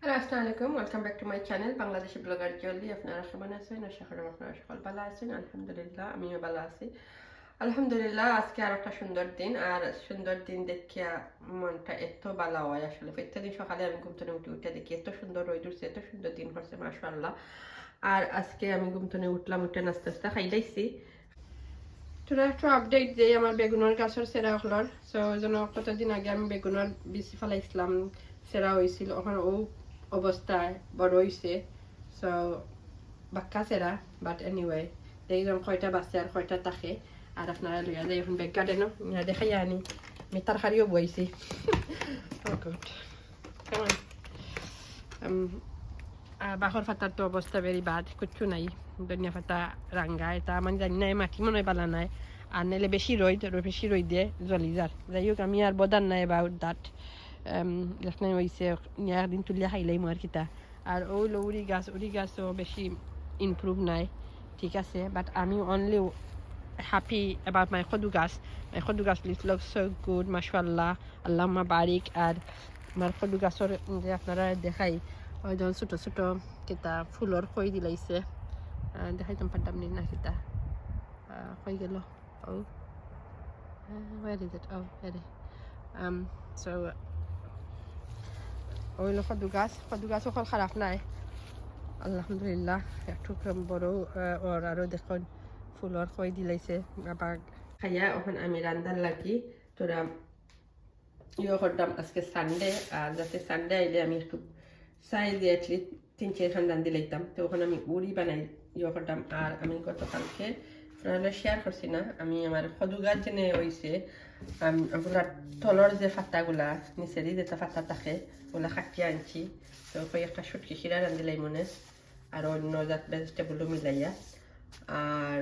Hello আসসালামু আলাইকুম welcome back to my channel Bangladeshi blogger Jolly আপনারা কেমন আছেন আশা করি আপনারা সকল ভালো আছেন আলহামদুলিল্লাহ আমিও ভালো আছি আলহামদুলিল্লাহ আজকে আর একটা সুন্দর দিন। আর সুন্দর দিন দেখিয়া মনটা এত ভালো হয় আসলে। প্রত্যেকদিন সকালে আমি ঘুম থেকে উঠে উঠে দেখি, এত সুন্দর রোদ উঠছে, এত সুন্দর দিন করছে মাশাআল্লাহ। আর আজকে আমি ঘুম থেকে উঠলাম, উঠে নাস্তা নাস্তা খাইলাইছি তোরা একটু আপডেট দিই আমার বেগুনের গাছের সেরা হলর। সো ওই জন্য কতদিন আগে আমি বেগুনের বিচি ফেলাইছিলাম, সেরা হয়েছিল ওখানে ও অবস্থায় বড় হয়েছে সো বাক্কা সেরা বাট এনিওয়ে দেখলাম কয়টা বাচ্চা আর কয়টা তাকে আর আপনারা লইয়া যাই এখন বেগ গার্ডেনও দেখাই আনি। আমি তরকারিও বইছি Oh. Um, বাহর ফাতার তো অবস্থা ভেরি বাদ কিচ্ছু নাই। ধনিয়া ফাতা রাঙ্গা এটা মানে জানি না এই মাটি মনে বালা নাই। আর নাইলে বেশি রইদ বেশি রই দিয়ে জ্বলি যার যাই হোক আমি আর বদার নাই অ্যাবাউট দ্যাট যেখানে হয়েছে একদিন তুলিয়া খাইলাই মার কিতা আর ওই উড়ি গাছ উড়ি গাছও বেশি ইমপ্রুভ নাই ঠিক আছে বাট আমি অনলি হ্যাপি অ্যাবাউট মাই খদু গাছ মাই খদু গাছ লিট লক সো গুড মাশাল্লাহ আল্লাহ বারিক আর আমার খদু গাছর যে আপনারা দেখাই ওই যখন ছোটো ছোটো কিতা ফুলর খই দিলাইছে দেখাইতাম পারতাম নি না কিতা খই গেল ও here. Um so ওই হলো কদু গাছ কদু গাছ ওখান খারাপ নাই। আলহামদুলিল্লাহ একটু বড় ওর আরও দেখুন ফুলর খই দিলাইছে। আবার খাইয়া ওখানে আমি রান্দার লাগি তোরা করতাম আজকে সানডে আর যাতে সানডে আইলে আমি একটু চাই দিয়ে অ্যাটলিস্ট তিন লাইতাম তো ওখানে আমি উড়ি বানাই ইয়ে করতাম আর আমি গতকালকে শেয়ার করছি না, আমি আমার গাছ যেনে হয়েছে ওগুলার তলর যে ফাটাগুলা নিচেরই যেটা ফাটা থাকে ওগুলা কাটিয়ে আনছি তো কয়েকটা সুটকি শিরা রান্ধিলাই মনে আর অন্য জাত ভেজিটেবলও মিলাইয়া আর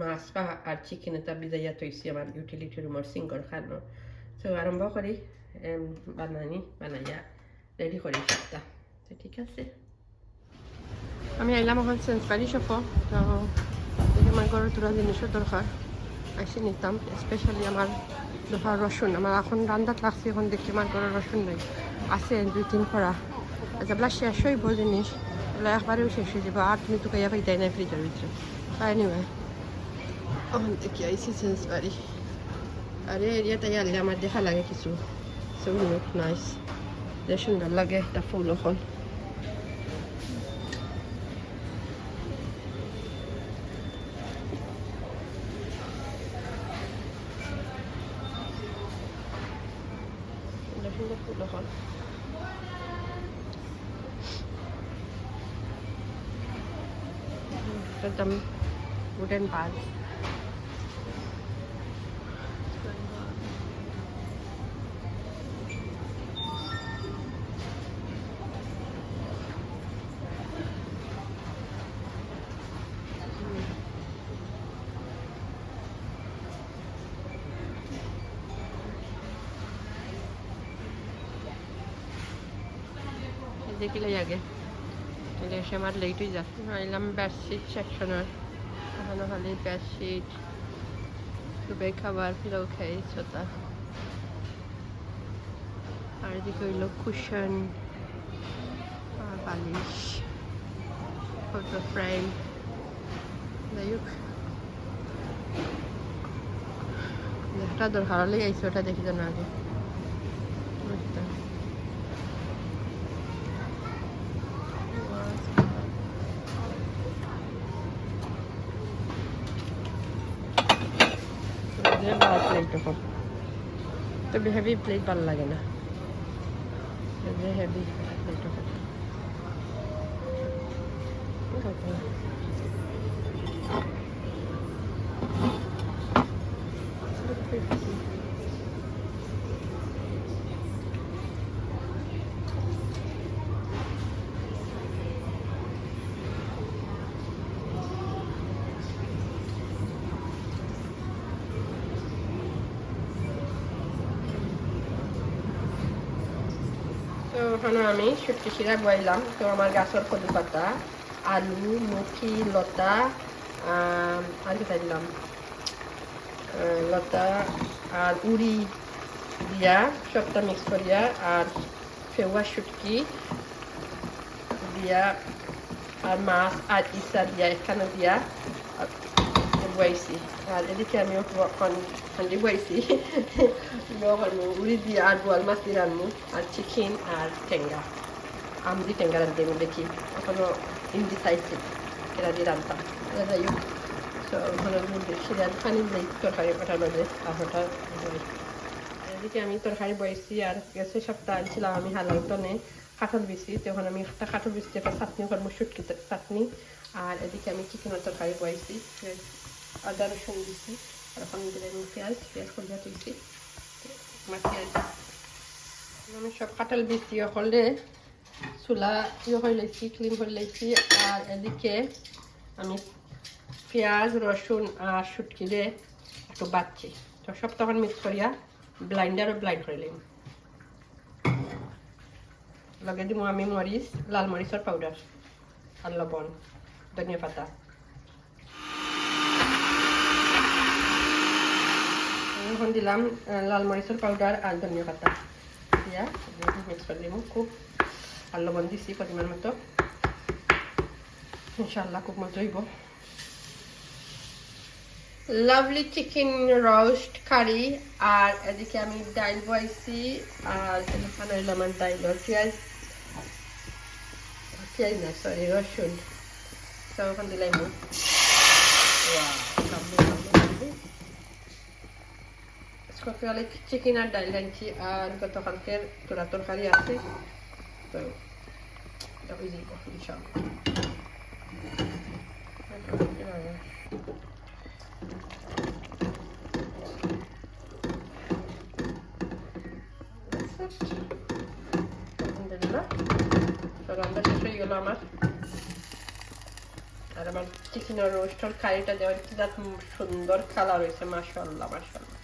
মাছ বা আর চিকেন এটা বিজাইয়া থৈছি আমার ইউটিলিটি রুমের সিঙ্গর খানো তো আরম্ভ করি বানানি বানাইয়া রেডি করি সবটা তো ঠিক আছে আমি আইলাম এখন সেন্সবারি শপ তো দেখি আমার ঘরে তোরা জিনিসও দরকার আসি নিতাম স্পেশালি আমার দরকার রসুন। আমার এখন রান্দাত লাগছে, এখন দেখি আমার ঘরে রসুন নাই। আছে দুই তিন করা যেগুলা শেষ হইব জিনিস। ওগুলো একবারেও শেষ হয়ে যাব। আর তুমি তো কাইয়া পাইতাই না ফ্রিজের ভিতরে। এনিওয়ে এখন দেখি, আইসি সেন্সবারি আরে এরিয়াটাই আনলে আমার দেখা লাগে কিছু। সো লুক নাইস সুন্দর লাগে, একটা ফুল এখন। সুন্দর সুন্দর ফুল এখন একদম উডেন বাজ দেখিলে আগে এলে এসে আমার লেট হয়ে যাচ্ছে আইলাম বেডশিট সেকশনের ওখানে খালি বেডশিট দুবে খাবার পিলো খাই ছোটা। আর এদিকে হইল কুশন বালিশ ফটো ফ্রেম যাই হোক যেটা দরকার হলে আইসি ওটা দেখি না আগে বুঝতে তবে হেভি প্লেট ভালো লাগে না। হেভি প্লেট তখন তো ওখানে আমি সুটকি শিরা বইলাম। তো আমার গাছের কদু পাতা আলু মুখি লতা আর কি দিলাম? লতা আর উড়ি দিয়া সবটা মিক্স করিয়া আর ফেওয়া শুটকি দিয়া আর মাছ আর ইসা দিয়া এখানে দিয়া আমি হান্ডি বইছি উড়ি দিয়ে আর বোয়াল মাছ দিয়ে রান্নু আর চিকেন আর টেঙ্গা আমদি টেঙ্গা রান্ধি আমি দেখি এখনও চাইছি এরা দিয়ে রান্তাম যাই হোক তো ওখানে সিরিয়াল খানি যাই তরকারি মধ্যে ওটা এদিকে আমি তরকারি বয়েছি আর গেছে সপ্তাহ আনছিলাম আমি হালাল টনে কাঁঠাল বিচি তখন আমি একটা কাঁঠাল বিচি একটা চাটনি করব শুটকি চাটনি আর এদিকে আমি চিকেনের তরকারি বয়েছি আদা রসুন দিছি আর ওখানে দিলাম পেঁয়াজ পেঁয়াজ কলিয়া তুলছি। আমার পেঁয়াজ আমি সব কাঁঠাল বিচি হলে চুলা ইয়ে করে লেছি ক্লিন করে লেছি আর এদিকে আমি পেঁয়াজ, রসুন আর শুটকিরে একটু বাচ্ছি তো সব তখন মিক্স করিয়া ব্লাইন্ডারও ব্লাইন্ড করে লিম লগে দিব আমি মরিচ, লাল মরিচের পাউডার আর লবণ, ধনিয়া পাতা। এখন দিলাম লাল মরিচের পাউডার আর ধনিয়া পাতা। দিয়া মিক্স করে দিব খুব আর লবণ দিছি পরিমাণ মতো। ইনশাল্লাহ খুব মজা হইব। লাভলি চিকেন রোস্ট কারি আর এদিকে আমি ডাইল বয়েছি আর এখানে আমার ডাইল পেঁয়াজ। পেঁয়াজ না সরি রসুন। তো ওখান দিলাই মু চিকেন আর ডাইল আনছি আর গতকালকে তোরা তরকারি আছে তো রান্না হয়ে আমার আর আমার চিকেন রোস্টার কারিটা দেওয়ার কি সুন্দর কালার হয়েছে মাসাল্লাহ মাসাল্লাহ